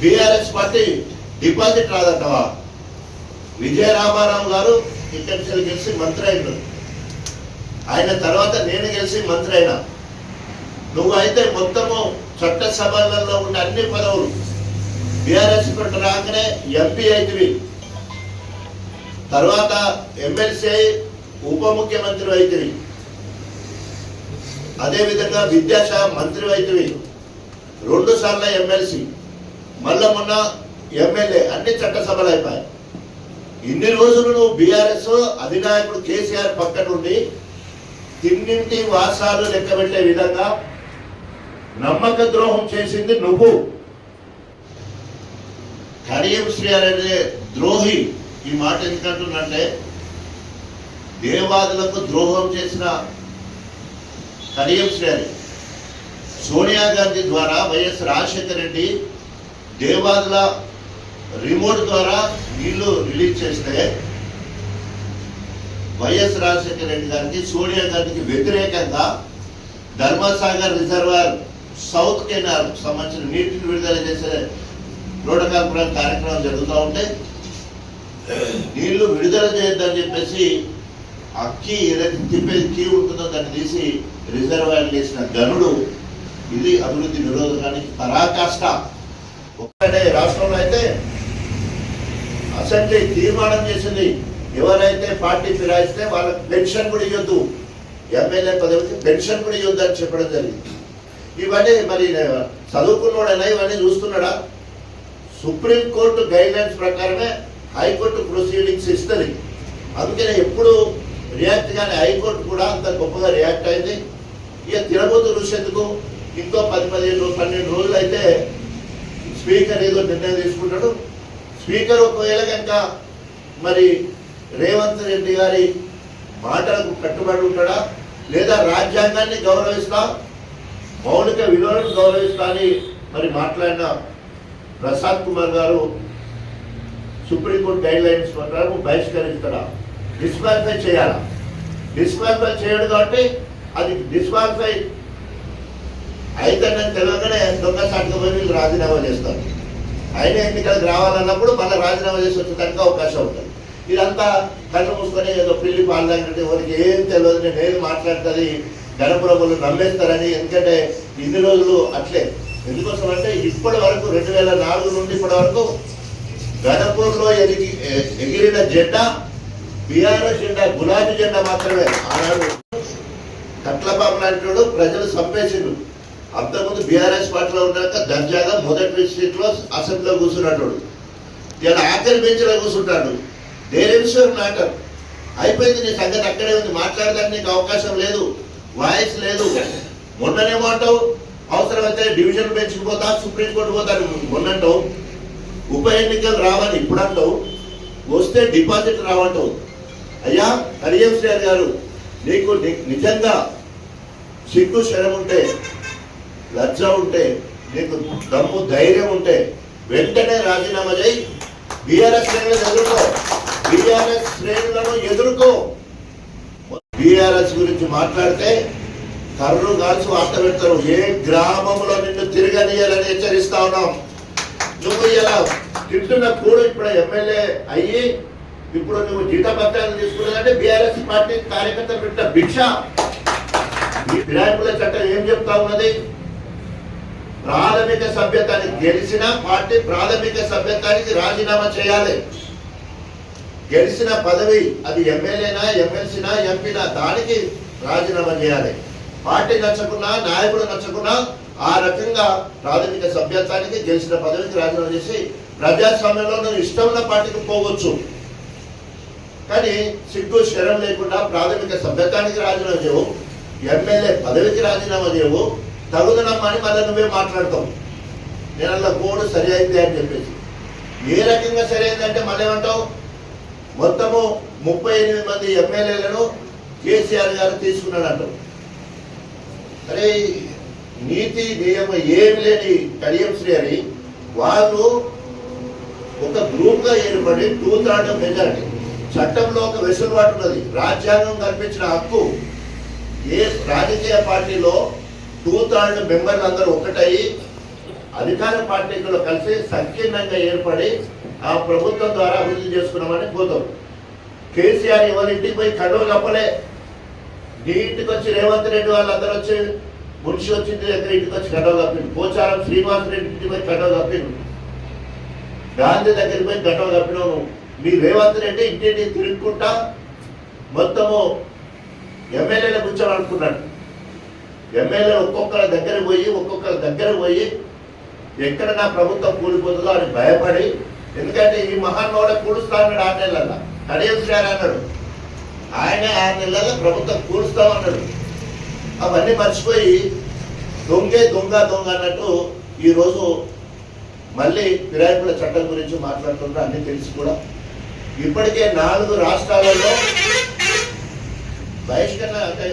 BRS party deposit రాదంటవా? విజయ రామారావు గారు ఇక్కడి నుంచి గెలిచి మంత్రి అయినాడు ఆయన తర్వాత నేను గెలిచి మంత్రి అయినా. నువ్వు అయితే మొత్తము చట్టసభలలో ఉన్న అన్ని పదవులు బీఆర్ఎస్ పెట్ట రాగానే ఎంపీ అయితివి. తర్వాత ఎమ్మెల్సీ అయి ఉప ముఖ్యమంత్రి అయితివి. అదేవిధంగా విద్యాశాఖ మంత్రి అయితివి. రెండు సార్లు ఎమ్మెల్సీ. మళ్ళా మొన్న ఎమ్మెల్యే అన్ని చట్టసభలు అయిపోయాయి. ఇన్ని రోజులు నువ్వు బీఆర్ఎస్ అధినాయకుడు కేసీఆర్ పక్క నుండి తిన్నింటి వాసాలు లెక్కబెట్టే విధంగా నమ్మక ద్రోహం చేసింది నువ్వు. కరీం శ్రీ అనే ద్రోహి ఈ మాట ఎందుకంటున్నంటే దేవాదులకు ద్రోహం చేసిన కరీం శ్రీ అని. సోనియా గాంధీ ద్వారా వైఎస్ రాజశేఖర రెడ్డి దేవాదుల రిమోట్ ద్వారా నీళ్ళు రిలీజ్ చేస్తే వైఎస్ రాజశేఖర రెడ్డి గారికి సోనియా గాంధీకి వ్యతిరేకంగా ధర్మసాగర్ రిజర్వాయర్ సౌత్ కెనాల్ సంబంధించిన నీటిని విడుదల చేసే ప్రోటోకాల్ కార్యక్రమం జరుగుతూ ఉంటే నీళ్ళు విడుదల చేయొద్దని చెప్పేసి ఆ కీ ఏదైతే తిప్పేది కీ ఉంటుందో దాన్ని తీసి రిజర్వాయర్ చేసిన గనుడు ఇది అభివృద్ధి నిరోధకానికి పరాకాష్ట. ఒక్కటే రాష్ట్రంలో అయితే అసెంబ్లీ తీర్మానం చేసింది. ఎవరైతే పార్టీ ఫిరాయిస్తే వాళ్ళకి పెన్షన్ కూడా ఇవ్వద్దు ఎమ్మెల్యే పదవికి పెన్షన్ కూడా ఇవ్వద్దు అని చెప్పడం జరిగింది. ఇవన్నీ మరి చదువుకున్నవాడైనా ఇవన్నీ చూస్తున్నాడా? సుప్రీంకోర్టు గైడ్ లైన్స్ ప్రకారమే హైకోర్టు ప్రొసీడింగ్స్ ఇస్తుంది. అందుకనే ఎప్పుడు రియాక్ట్ కానీ హైకోర్టు కూడా అంత గొప్పగా రియాక్ట్ అయింది. ఇక తినబోతు ఋషి ఎందుకు ఇంకో పది పదిహేను పన్నెండు రోజులు అయితే స్పీకర్ ఏదో నిర్ణయం తీసుకుంటాడు స్పీకర్ ఒకవేళ కనుక మరి రేవంత్ రెడ్డి గారి మాటలకు కట్టుబడి ఉంటాడా? లేదా రాజ్యాంగాన్ని గౌరవిస్తా? మౌలిక విలువలను గౌరవిస్తా అని మరి మాట్లాడిన ప్రసాద్ కుమార్ గారు సుప్రీంకోర్టు గైడ్ లైన్స్ ప్రకారం బహిష్కరిస్తాడా? డిస్క్వాలిఫై చేయాలా? డిస్క్వాలిఫై చేయడు కాబట్టి అది డిస్క్వాలిఫై అయితే నేను తెలియకనే దొంగ సాటుగా పోయి వీళ్ళు రాజీనామా చేస్తారు ఆయన ఎన్నికలకు రావాలన్నప్పుడు మళ్ళీ రాజీనామా చేసి వచ్చేదానికి అవకాశం ఉంటుంది. ఇదంతా కళ్ళు మూసుకొని ఏదో పిల్లి పాల్దాకంటే ఎవరికి ఏం తెలియదు నేను ఏం మాట్లాడుతుంది గణపురములు నమ్మేస్తారని ఎందుకంటే ఇన్ని రోజులు అట్లే. ఎందుకోసం అంటే ఇప్పటి వరకు రెండు వేల నాలుగు నుండి ఇప్పటి వరకు గణపూర్లో ఎదిగి ఎగిరిన జెండా బీఆర్ఎస్ జెండా గులాబీ జెండా మాత్రమే. ఆనాడు కట్లబాబు లాంటి వాడు ప్రజలు చంపేసిండు. అంతకుముందు బీఆర్ఎస్ పార్టీలో ఉన్నాక దర్జాగా మొదటి సీట్లో అసెంబ్లీలో కూర్చున్నాడు ఇలా ఆఖరి బెంచ్లో కూర్చుంటాడు. దేరేశ్వర్ మ్యాటర్? అయిపోయింది నీ సంగతి అక్కడే ఉంది. మాట్లాడడానికి నీకు అవకాశం లేదు. వాయిస్ లేదు. మొన్ననేమో అంటావు అవసరమైతే డివిజన్ బెంచ్కి పోతా సుప్రీంకోర్టు పోతా మొన్నంటావు. ఉప ఎన్నికలు రావని ఇప్పుడు అంటావు. వస్తే డిపాజిట్ రావంటావు. అయ్యా హరియం శ్రేయర్ గారు నీకు ని- నిజంగా సిగ్గు శరం ఉంటే లజ్జ ఉంటే నీకు దమ్ము ధైర్యం ఉంటే వెంటనే రాజీనామా చేయి. బీఆర్ఎస్ శ్రేణులను ఎదుర్కో. బీఆర్ఎస్ శ్రేణులను ఎదుర్కో. బీఆర్ఎస్ గురించి మాట్లాడితే కర్రు కాల్చి వార్త పెడతారు. ఏ గ్రామంలో నిన్ను తిరగనియాలని హెచ్చరిస్తా ఉన్నాం. నువ్వు ఇలా తింటున్న కూడా ఇప్పుడు ఎమ్మెల్యే అయ్యి ఇప్పుడు నువ్వు జీతపత్రాలు తీసుకున్నదంటే బీఆర్ఎస్ పార్టీ కార్యకర్తలు పెట్టిన భిక్ష. ఈ ఫిరాయింపుల చట్టం ఏం చెప్తా ఉన్నది? ప్రాథమిక సభ్యతని గెలిచిన పార్టీ ప్రాథమిక సభ్యతానికి రాజీనామా చేయాలి. గెలిచిన పదవి అది ఎమ్మెల్యేనా ఎమ్మెల్సీనా ఎంపీనా దానికి రాజీనామా చేయాలి. పార్టీ నచ్చకున్నా నాయకుడు నచ్చకున్నా ఆ రకంగా ప్రాథమిక సభ్యత్వానికి గెలిచిన పదవికి రాజీనామా చేసి ప్రజాస్వామ్యంలో నువ్వు ఇష్టం పార్టీకి పోవచ్చు. కానీ సిగ్గు శరం లేకుండా ప్రాథమిక సభ్యత్వానికి రాజీనామా చేయవు. ఎమ్మెల్యే పదవికి రాజీనామా చేయవు. తగుదనమ్మా అని మళ్ళీ నువ్వే మాట్లాడతావు. నేను అలా కోడ్ సరి అయింది అని చెప్పేసి. ఏ రకంగా సరి అయిందంటే మళ్ళీ ఏమంటావు? మొత్తము ముప్పై ఎనిమిది మంది ఎమ్మెల్యేలను కేసీఆర్ గారు తీసుకున్నాడు అంటావు అరే నీతి నియమం ఏమి లేని కడియం శ్రీ అని వాళ్ళు ఒక గ్రూప్గా ఏర్పడి టూ థర్డ్ మెజారిటీ చట్టంలో ఒక వెసులుబాటు ఉన్నది. రాజ్యాంగం కల్పించిన హక్కు ఏ రాజకీయ పార్టీలో టూ థౌజండ్ మెంబర్లు అందరూ ఒకటయ్యి అధికార పార్టీలో కలిసి సంకీర్ణంగా ఏర్పడి ఆ ప్రభుత్వం ద్వారా అభివృద్ధి చేసుకున్నామని పోతాం కేసీఆర్ ఎవరింటికి పోయి కడువ కప్పలే. నీటికి వచ్చి రేవంత్ రెడ్డి వాళ్ళందరూ వచ్చి మున్షి వచ్చింది దగ్గర ఇంటికి వచ్చి కడవ కప్పిండు పోచారం శ్రీనివాస్ రెడ్డి ఇంటికి పోయి కడవ కప్పిండు గాంధీ దగ్గరికి పోయి గడవ కప్పినావు మీ రేవంత్ రెడ్డి ఇంటిని తిరుగుకుంటా మొత్తము ఎమ్మెల్యేల కూర్చోవాలనుకున్నాడు ఎమ్మెల్యే ఒక్కొక్కరి దగ్గర పోయి ఒక్కొక్కరి దగ్గర పోయి ఎక్కడ నా ప్రభుత్వం కూలిపోతుందో అని భయపడి ఎందుకంటే ఈ మహానుభావుడే కూలుస్తా అన్నాడు ఆరు నెలల కడియస్ గారు అన్నాడు. ఆయన ఆరు నెలల ప్రభుత్వం కూలుస్తామన్నాడు. అవన్నీ మర్చిపోయి దొంగే దొంగ దొంగ అన్నట్టు ఈరోజు మళ్ళీ ఫిరాయింపుల చట్టం గురించి మాట్లాడుతుంటే అన్నీ తెలిసి కూడా. ఇప్పటికే నాలుగు రాష్ట్రాలలో బహిష్కరణ అంటే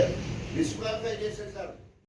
డిస్క్వాలిఫై చేసేసారు.